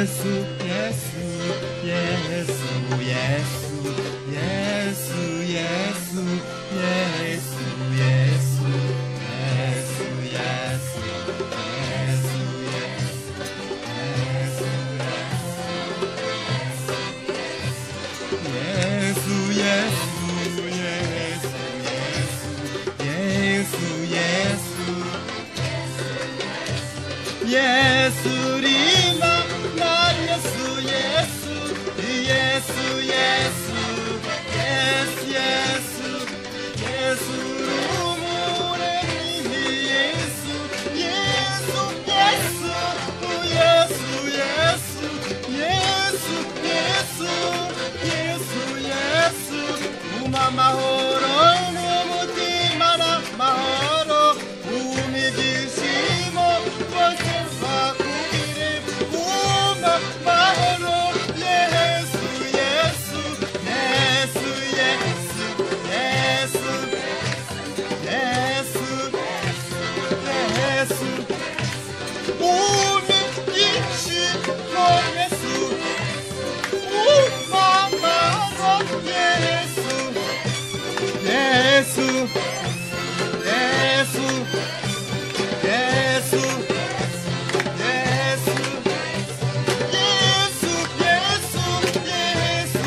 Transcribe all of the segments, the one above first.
예수 예수 예수 예수 예수 예수 예수 예수 예수 예수 Yes. Yesu, Yesu, Yesu, Yesu, Yesu, Yesu, Yesu,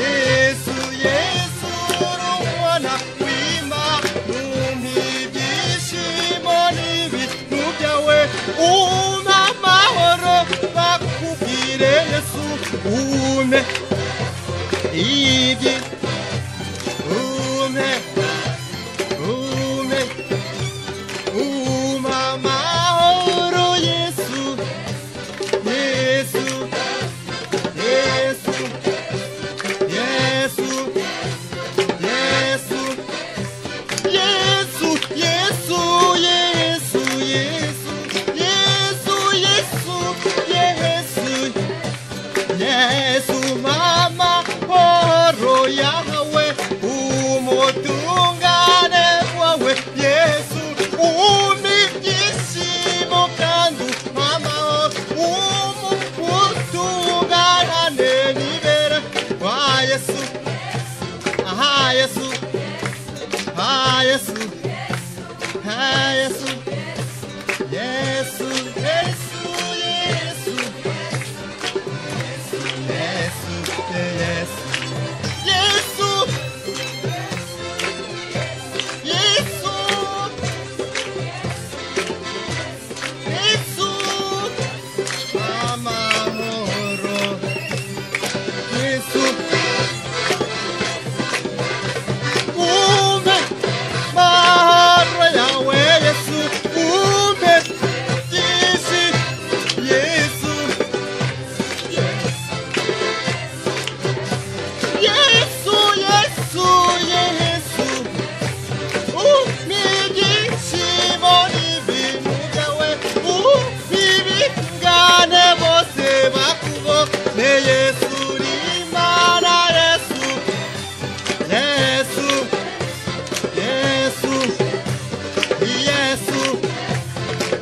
Yesu, Yesu, nuwana kwima mumhi byishimo n'ibintu byawe umpa amahoro bakubwire Yesu ume iyi 对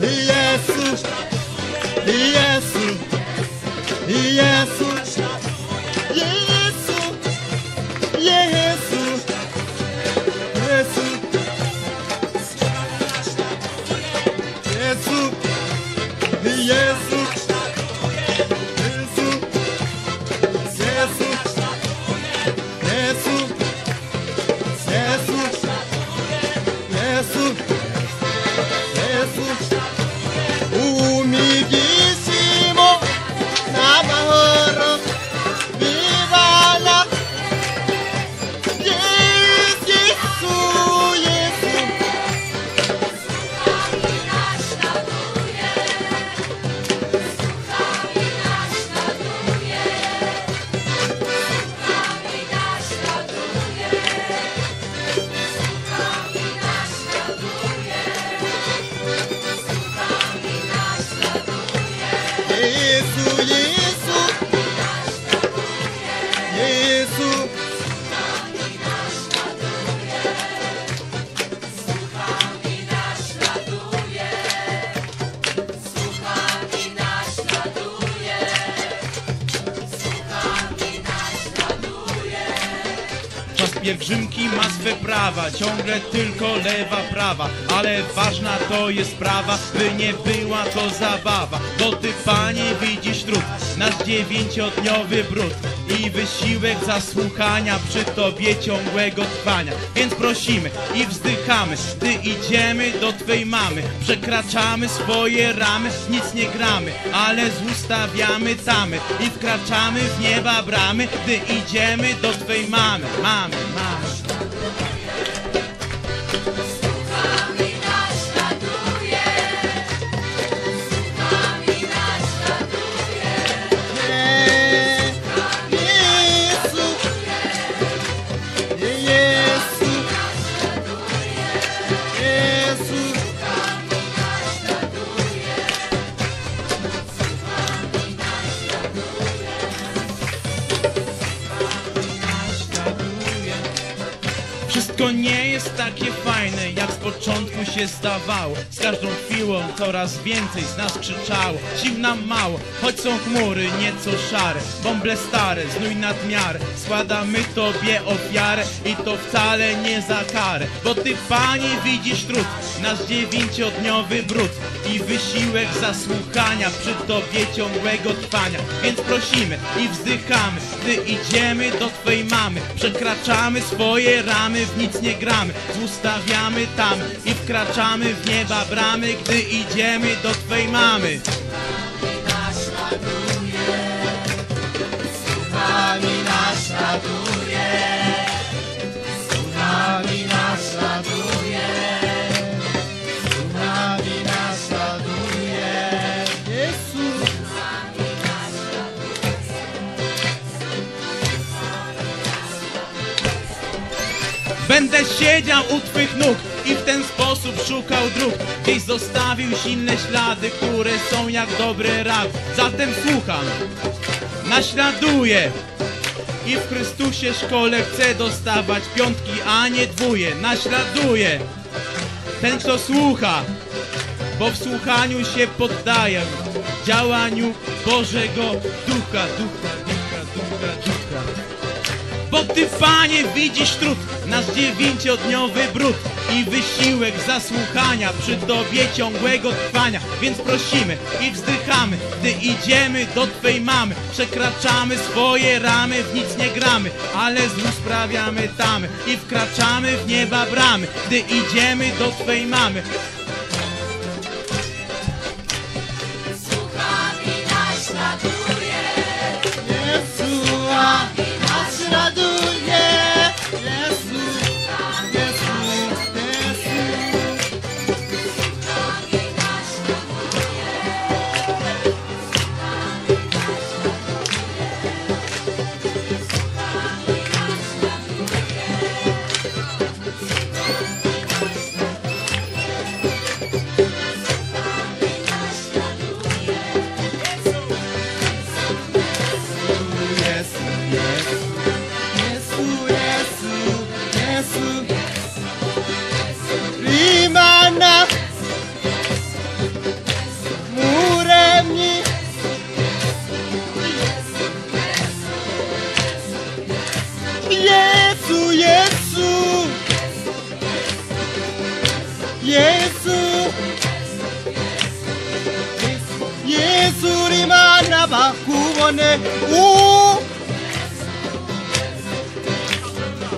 Yes, yes, yes. 耶稣。pielgrzymki ma swe prawa Ciągle tylko lewa prawa. Ale ważna to jest prawa By nie była to zabawa. Bo ty panie widzisz trud Nasz dziewięciodniowy brud i wysiłek zasłuchania przy Tobie ciągłego trwania. Więc prosimy i wzdychamy, gdy idziemy do Twej mamy. Przekraczamy swoje ramy, nic nie gramy, ale zostawiamy tamy i wkraczamy w nieba bramy, gdy idziemy do Twej mamy. Mamy, mamy. Wszystko nie jest takie fajne, jak z początku się zdawało Z każdą chwilą coraz więcej z nas krzyczało Sił nam mało, choć są chmury nieco szare. Bąble stare, znój nadmiar. Składamy Tobie ofiarę i to wcale nie za karę. Bo Ty, Panie, widzisz trud, nasz dziewięciodniowy brud I wysiłek zasłuchania przy Tobie ciągłego trwania. Więc prosimy i wzdychamy, gdy idziemy do Twej mamy. Przekraczamy swoje ramy, w nic nie gramy Zostawiamy tam i wkraczamy w nieba bramy Gdy idziemy do Twej mamy Będę siedział u Twych nóg i w ten sposób szukał dróg. Gdzieś zostawił silne ślady, które są jak dobry rad. Zatem słucham, naśladuję. I w Chrystusie szkole chcę dostawać piątki, a nie dwóje. Naśladuję. Ten, kto słucha, bo w słuchaniu się poddaję działaniu Bożego Ducha, Ducha, Ducha, Ducha, Ducha. Bo Ty, Panie, widzisz trud, nasz dziewięciodniowy brud i wysiłek zasłuchania przy Tobie ciągłego trwania. Więc prosimy i wzdychamy, gdy idziemy do Twej mamy. Przekraczamy swoje ramy, w nic nie gramy, ale złu sprawiamy tamy i wkraczamy w nieba bramy, gdy idziemy do Twej mamy. kubone u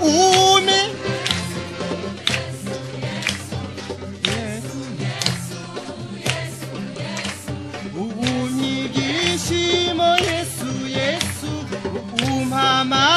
umi. Mama